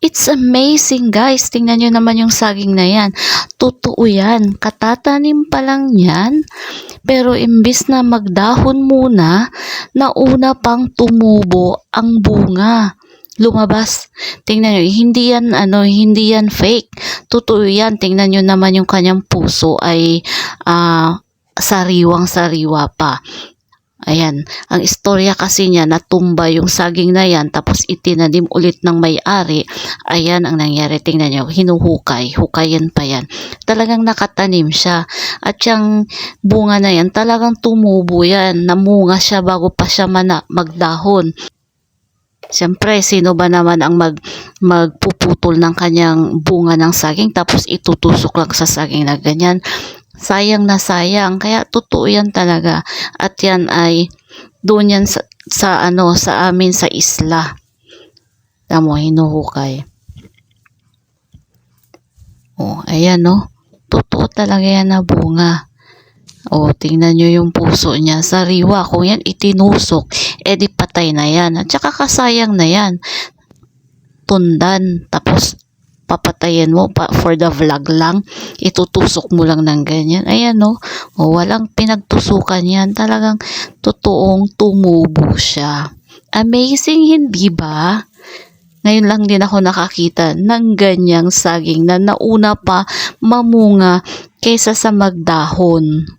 It's amazing guys. Tingnan nyo naman yung saging na yan. Totoo yan. Katatanim pa lang yan. Pero imbis na magdahon muna, nauna pang tumubo ang bunga. Lumabas. Tingnan nyo, hindi yan, ano, hindi yan fake. Totoo yan. Tingnan nyo naman yung kanyang puso ay ah, sariwang-sariwa pa. Ayan, ang istorya kasi niya natumba yung saging na yan tapos itinanim ulit ng may-ari. Ayan ang nangyari. Tingnan niyo, hinuhukay. Hukayan pa yan. Talagang nakatanim siya. At yung bunga na yan, talagang tumubo yan. Namunga siya bago pa siya mana, magdahon. Siyempre, sino ba naman ang mag, magpuputol ng kanyang bunga ng saging tapos itutusok lang sa saging na ganyan? Sayang na sayang. Kaya totoo yan talaga. At yan ay doon yan sa, sa ano sa amin sa isla. Tamo, hinuhukay. Oh, ayan no. Totoo talaga yan na bunga. O, tingnan nyo yung puso niya. Sariwa. Kung yan itinusok, edi patay na yan. At saka kasayang na yan. Tundan. Tapos, papatayin mo pa for the vlog lang. Itutusok mo lang ng ganyan. Ayan, no. O, walang pinagtusukan yan. Talagang totoong tumubo siya. Amazing, hindi ba? Ngayon lang din ako nakakita ng ganyang saging na nauna pa mamunga kaysa sa magdahon.